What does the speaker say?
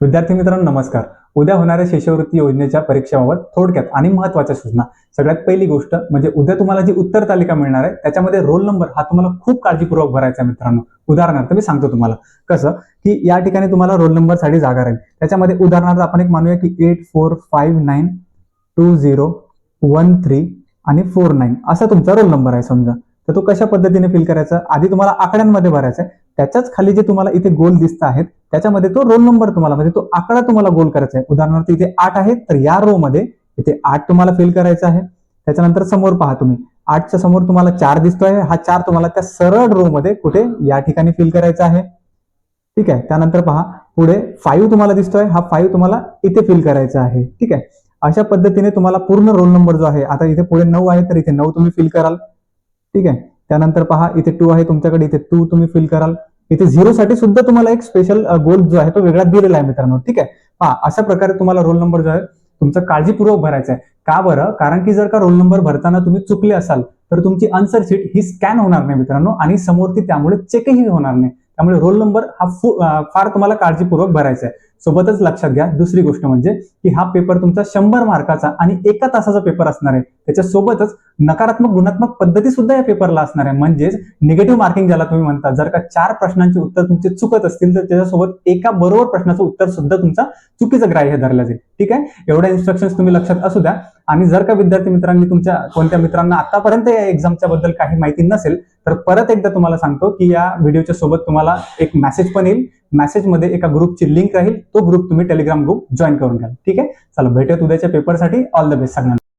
विद्यार्थी मित्रांनो नमस्कार. उद्या होणाऱ्या शिष्यवृत्ती योजनेच्या परीक्षेबाबत थोडक्यात आणि महत्त्वाच्या सूचना. सगळ्यात पहिली गोष्ट म्हणजे उद्या तुम्हाला जी उत्तर तालिका मिळणार आहे त्याच्यामध्ये रोल नंबर हा तुम्हाला खूप काळजीपूर्वक भरायचा आहे मित्रांनो. उदाहरणार्थ मी सांगतो तुम्हाला. कसं? की या ठिकाणी तुम्हाला रोल नंबरसाठी जागा राहील. त्याच्यामध्ये उदाहरणार्थ आपण एक मानूया की eight four five nine two zero one three आणि फोर नाईन असा तुमचा रोल नंबर आहे समजा. तर तो कशा पद्धतीने फिल करायचा? आधी तुम्हाला आकड्यांमध्ये भरायचा आहे. त्याच्याच खाली जे तुम्हाला इथे गोल दिसत आहेत त्याच्यामध्ये तो रोल नंबर तुम्हाला म्हणजे तो आकडा तुम्हाला गोल करायचा आहे. उदाहरणार्थ इथे आठ आहे तर या रो मध्ये इथे आठ तुम्हाला फिल करायचा आहे. त्याच्यानंतर समोर पहा तुम्ही. आठच्या समोर तुम्हाला चार दिसतोय हा चार तुम्हाला त्या सरळ रो मध्ये कुठे या ठिकाणी फिल करायचा आहे. ठीक आहे? त्यानंतर पहा पुढे फाईव्ह तुम्हाला दिसतोय हा फाईव्ह तुम्हाला इथे फिल करायचा आहे. ठीक आहे? अशा पद्धतीने तुम्हाला पूर्ण रोल नंबर जो आहे आता इथे पुढे नऊ आहे तर इथे नऊ तुम्ही फिल कराल. ठीक आहे? त्यानंतर पहा इथे टू आहे तुमच्याकडे इथे टू तुम्ही फिल कराल. इथे झिरो साठी सुद्धा तुम्हाला एक स्पेशल गोल जो आहे तो वेगळा दिलेला आहे मित्रांनो. ठीक आहे? हा अशा प्रकारे तुम्हाला रोल नंबर जो आहे तुमचा काळजीपूर्वक भरायचा आहे. का बरं? कारण की जर का रोल नंबर भरताना तुम्ही चुकले असाल तर तुमची आन्सर शीट ही स्कॅन होणार नाही मित्रांनो आणि समोर ती त्यामुळे चेकही होणार नाही. त्यामुळे रोल नंबर हा फार तुम्हाला काळजीपूर्वक भरायचा आहे. सोबतच लक्षात घ्या दुसरी गोष्ट म्हणजे की हा पेपर तुमचा शंभर मार्काचा आणि एका तासाचा पेपर असणार आहे. त्याच्यासोबतच नकारात्मक गुणात्मक पद्धती सुद्धा या पेपरला असणार आहे. म्हणजेच निगेटिव्ह मार्किंग ज्याला तुम्ही म्हणता जर का चार प्रश्नांचे उत्तर तुमचे चुकत असतील तर त्याच्यासोबत एका बरोबर प्रश्नाचं उत्तर सुद्धा तुमचा चुकीचं ग्राह्य धरलं जाईल. ठीक आहे? एवढ्या इन्स्ट्रक्शन्स तुम्ही लक्षात असू द्या. आणि जर का विद्यार्थी मित्रांनी तुमच्या कोणत्या मित्रांना आतापर्यंत या एक्झामच्या बद्दल काही माहिती नसेल तर परत एकदा तुम्हाला सांगतो की या व्हिडिओच्या सोबत तुम्हाला एक मेसेज पण येईल. मेसेजमध्ये एका ग्रुपची लिंक राहील. तो ग्रुप तुम्ही टेलिग्राम ग्रुप जॉईन करून घ्याल. ठीक आहे? चला भेटूयात उद्याच्या पेपरसाठी ऑल द बेस्ट सगळ्यांना.